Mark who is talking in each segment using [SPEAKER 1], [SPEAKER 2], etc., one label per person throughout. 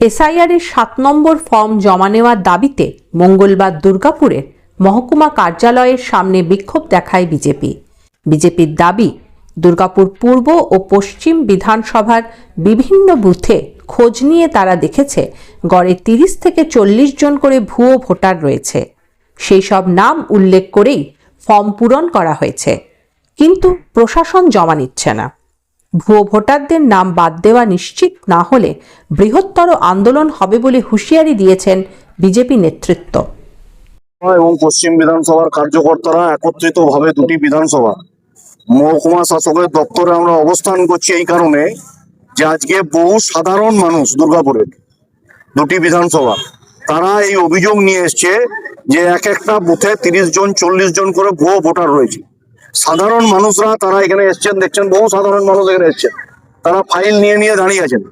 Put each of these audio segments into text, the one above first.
[SPEAKER 1] SIR এর সাত নম্বর form জমা নেওয়ার দাবিতে মঙ্গলবার দুর্গাপুরের মহকুমা কার্যালয়ের সামনে বিক্ষোভ দেখায় বিজেপি। বিজেপির দাবি, দুর্গাপুর পূর্ব ও পশ্চিম বিধানসভার বিভিন্ন বুথে খোঁজ নিয়ে তারা দেখেছে গড়ে তিরিশ থেকে চল্লিশ জন করে ভুয়ো ভোটার রয়েছে। সেই সব নাম উল্লেখ করেই ফর্ম পূরণ করা হয়েছে। কিন্তু প্রশাসন জমা নিচ্ছে না। ভুয়ো ভোটারদের নাম বাদ দেওয়া নিশ্চিত না হলে বৃহত্তর আন্দোলন হবে বলে হুঁশিয়ারি দিয়েছেন বিজেপি নেতৃত্ব।
[SPEAKER 2] এবং পশ্চিম বিধানসভার কার্যকর্তারা একত্রিত ভাবে দুটি বিধানসভা। মহকুমা শাসকের দপ্তরে আমরা অবস্থান করছি এই কারণে যে আজকে বহু সাধারণ মানুষ দুর্গাপুরের দুটি বিধানসভা, তারা এই অভিযোগ নিয়ে এসছে যে এক একটা বুথে তিরিশ জন, চল্লিশ জন করে ভুয়ো ভোটার রয়েছে। সাধারণ মানুষরা তারা এখানে এসছেন, দেখছেন, বহু সাধারণ মানুষ এখানে এসছেন। তারা ফাইল নিয়ে নিয়ে দাঁড়িয়ে আছেন।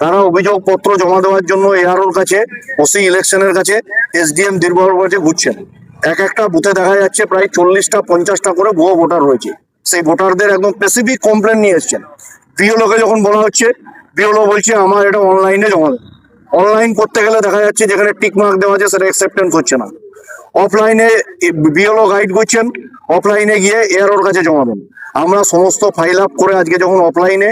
[SPEAKER 2] তারা অভিযোগপত্র জমা দেওয়ার জন্য এআরওর কাছে ওসি ইলেকশনের কাছে এসডিএম দীর্ঘর কাছে ঘুরছেন। এক একটা বুথে দেখা যাচ্ছে প্রায় চল্লিশটা, পঞ্চাশটা করে ভুয়ো ভোটার রয়েছে। সেই ভোটারদের একদম স্পেসিফিক কমপ্লেন নিয়ে এসছেন। বিওলোকে যখন বলা হচ্ছে বিওলো বলছে, আমার এটা অনলাইনে জমা দেন। অনলাইন করতে গেলে দেখা যাচ্ছে যেখানে টিক মার্ক দেওয়া আছে, সেটা অ্যাকসেপ্টেন্স হচ্ছে না। অফলাইনে বিএলও গাইড করছেন অফলাইনে গিয়ে এয়ারোর কাছে জমা দেন। আমরা সমস্ত ফাইল আপ করে আজকে যখন অফলাইনে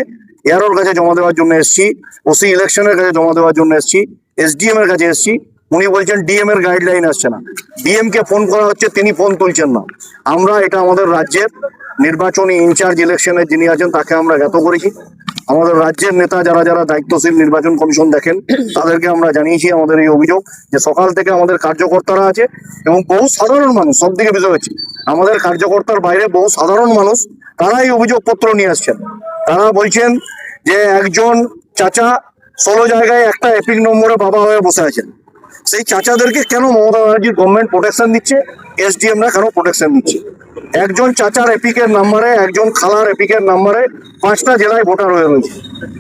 [SPEAKER 2] এয়ারোর কাছে জমা দেওয়ার জন্য এসছি, ওসি ইলেকশনের কাছে জমা দেওয়ার জন্য এসছি এসডিএম এর কাছে এসছি, উনি বলছেন ডিএম এর গাইডলাইন আসছে না। ডিএম কে ফোন করা হচ্ছে, তিনি ফোন তুলছেন না। আমরা এটা আমাদের রাজ্যের নির্বাচনী ইনচার্জ ইলেকশনের যিনি আছেন, তাকে আমরা জ্ঞাত করেছি। আমাদের রাজ্যের নেতা যারা যারা দায়িত্বশীল নির্বাচন কমিশন দেখেন, তাদেরকে আমরা জানিয়েছি আমাদের এই অভিযোগ যে সকাল থেকে আমাদের কার্যকর্তারা আছে এবং বহু সাধারণ মানুষ সব দিকে বিষয় হচ্ছে, আমাদের কার্যকর্তার বাইরে বহু সাধারণ মানুষ তারা এই অভিযোগপত্র নিয়ে আসছেন। তারা বলছেন যে একজন চাচা ষোলো জায়গায় একটা এপিক নম্বরে বাবা হয়ে বসে আছেন। সেই চাচাদেরকে কেন মমতা ব্যানার্জির গভর্নমেন্ট প্রোটেকশন দিচ্ছে? এসডিএম না কেন প্রোটেকশন দিচ্ছে? একজন চাচার এপিকের নাম্বারে, একজন খালার এপিকের নাম্বারে পাঁচটা জেলায় ভোটার হয়ে রয়েছে।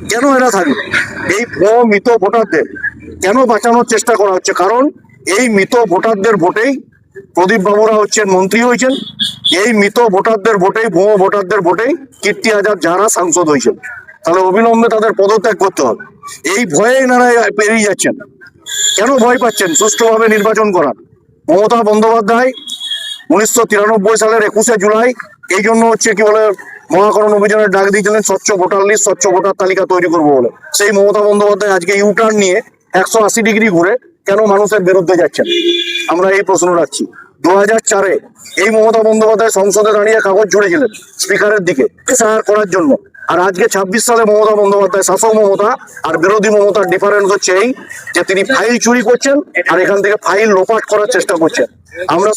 [SPEAKER 2] কেন এরা থাকবে? এই মৃত ভোটারদের কেন বাঁচানোর চেষ্টা করা হচ্ছে? কারণ এই মৃত ভোটারদের ভোটেই প্রদীপ বাবুরা হচ্ছেন মন্ত্রী হয়েছেন। এই মৃত ভোটারদের ভোটেই, ভুয়ো ভোটারদের ভোটেই কীর্তি আজাদ যারা সাংসদ হয়েছেন। তাহলে অবিলম্বে তাদের পদত্যাগ করতে হবে। এই ভয়ে এনারা পেরিয়ে যাচ্ছেন। কেন ভয় পাচ্ছেন? সুষ্ঠুভাবে নির্বাচন করার। মমতা বন্দ্যোপাধ্যায় উনিশশো তিরানব্বই সালের একুশে জুলাই, এই জন্য হচ্ছে কি বলে, মহাকরণ অভিযানের ডাক দিয়েছিলেন স্বচ্ছ ভোটার লিস্ট, স্বচ্ছ ভোটার তালিকা তৈরি করব বলে। সেই মমতা বন্দ্যোপাধ্যায় আজকে ইউটার্ন নিয়ে একশো আশি ডিগ্রি ঘুরে কেন মানুষের বিরুদ্ধে যাচ্ছেন? আমরা এই প্রশ্ন রাখছি। দু হাজার চারে এই মমতা বন্দ্যোপাধ্যায় সংসদে দাঁড়িয়ে কাগজ জুড়েছিলেন স্পিকারের দিকে এসআর করার জন্য। আর আজকে ছাব্বিশ সালে মমতা বন্দ্যোপাধ্যায় শাসক মমতা আর বিরোধী মমতার ডিফারেন্স হচ্ছে এই যে তিনি ফাইল চুরি করছেন আর এখান থেকে ফাইল লোপাট করার চেষ্টা করছেন। আমরা